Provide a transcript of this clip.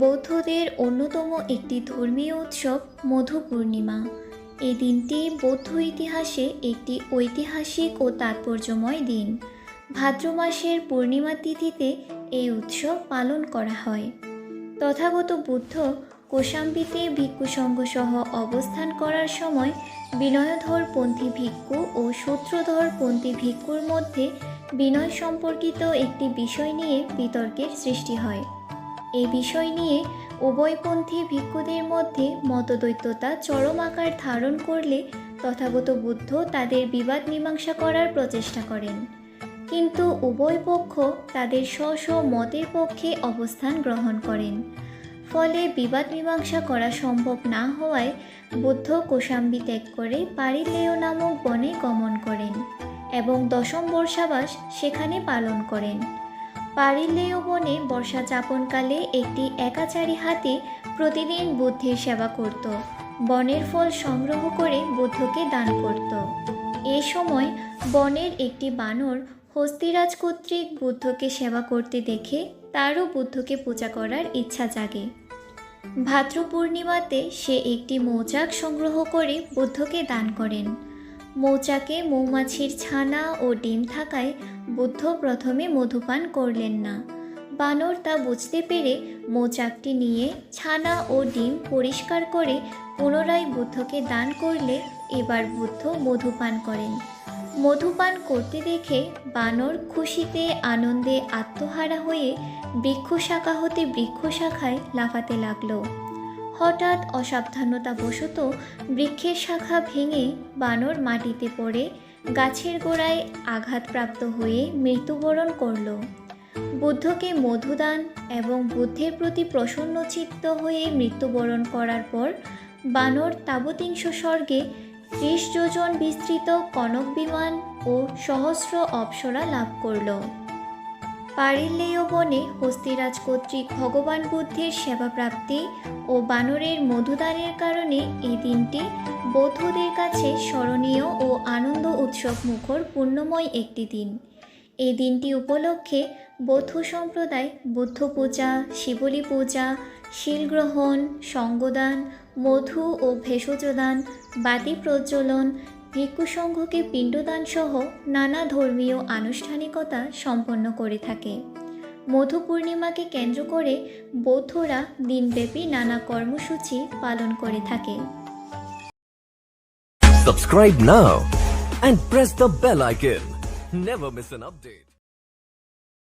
বৌদ্ধদের অন্যতম একটি ধর্মীয় উৎসব মধু পূর্ণিমা। এই দিনটি বৌদ্ধ ইতিহাসে একটি ঐতিহাসিক ও তাৎপর্যময় দিন। ভাদ্র মাসের পূর্ণিমা তিথিতে এই উৎসব পালন করা হয়। তথাগত বুদ্ধ কোশাম্বিতে ভিক্ষু সহ অবস্থান করার সময় বিনয়ধর পন্থী ভিক্ষু ও সূত্রধর পন্থী ভিক্ষুর মধ্যে বিনয় সম্পর্কিত একটি বিষয় নিয়ে বিতর্কের সৃষ্টি হয়। এই বিষয় নিয়ে উভয়পন্থী ভিক্ষুদের মধ্যে মতদ্বৈততা চরম আকার ধারণ করলে তথাগত বুদ্ধ তাদের বিবাদ মীমাংসা করার প্রচেষ্টা করেন। কিন্তু উভয় পক্ষ তাদের স্ব স্ব মতের পক্ষে অবস্থান গ্রহণ করেন। ফলে বিবাদ মীমাংসা করা সম্ভব না হওয়ায় বুদ্ধ কোশাম্বী ত্যাগ করে পারিলেয় নামক বনে গমন করেন এবং দশম বর্ষাবাস সেখানে পালন করেন। পারিলেয় বনে বর্ষা যাপনকালে একটি একাচারী হাতি প্রতিদিন বুদ্ধের সেবা করত। বনের ফল সংগ্রহ করে বুদ্ধকে দান করত। এ সময় বনের একটি বানর হস্তিরাজ কর্তৃক বুদ্ধকে সেবা করতে দেখে তারও বুদ্ধকে পূজা করার ইচ্ছা জাগে। ভাদ্র পূর্ণিমাতে সে একটি মৌচাক সংগ্রহ করে বুদ্ধকে দান করেন। মৌচাকে মৌমাছির ছানা ও ডিম থাকায় বুদ্ধ প্রথমে মধুপান করলেন না। বানর তা বুঝতে পেরে মৌচাকটি নিয়ে ছানা ও ডিম পরিষ্কার করে পুনরায় বুদ্ধকে দান করলে এবার বুদ্ধ মধুপান করেন। মধুপান করতে দেখে বানর খুশিতে, আনন্দে আত্মহারা হয়ে বৃক্ষ শাখা হতে বৃক্ষ শাখায় লাফাতে লাগল। হঠাৎ অসাবধানতা অসাবধানতাবশত বৃক্ষের শাখা ভেঙে বানর মাটিতে পড়ে গাছের গোড়ায় আঘাতপ্রাপ্ত হয়ে মৃত্যুবরণ করল। বুদ্ধকে মধুদান এবং বুদ্ধের প্রতি প্রসন্নচিত্ত হয়ে মৃত্যুবরণ করার পর বানর তাবতিংশ স্বর্গে ত্রিশ যোজন বিস্তৃত কনক বিমান ও সহস্র অপ্সরা লাভ করল। পারিল্লেয় বনে হস্তিরাজ কর্তৃক ভগবান বুদ্ধের সেবা প্রাপ্তি ও বানরের মধুদানের কারণে এই দিনটি বৌদ্ধদের কাছে স্মরণীয় ও আনন্দ উৎসব মুখর পূর্ণময় একটি দিন। এই দিনটি উপলক্ষে বৌদ্ধ সম্প্রদায় বুদ্ধ পূজা, শিবলী পূজা, শিলগ্রহণ, সঙ্গদান, মধু ও ভেষজদান বাতি প্রজ্বলন ভিক্ষু সংঘকে পিণ্ডদান সহ নানা ধর্মীয় আনুষ্ঠানিকতা সম্পন্ন করে থাকে মধু পূর্ণিমাকে কেন্দ্র করে বৌদ্ধরা দিনব্যাপী নানা কর্মসূচি পালন করে থাকে Subscribe now and press the bell icon. Never miss an update.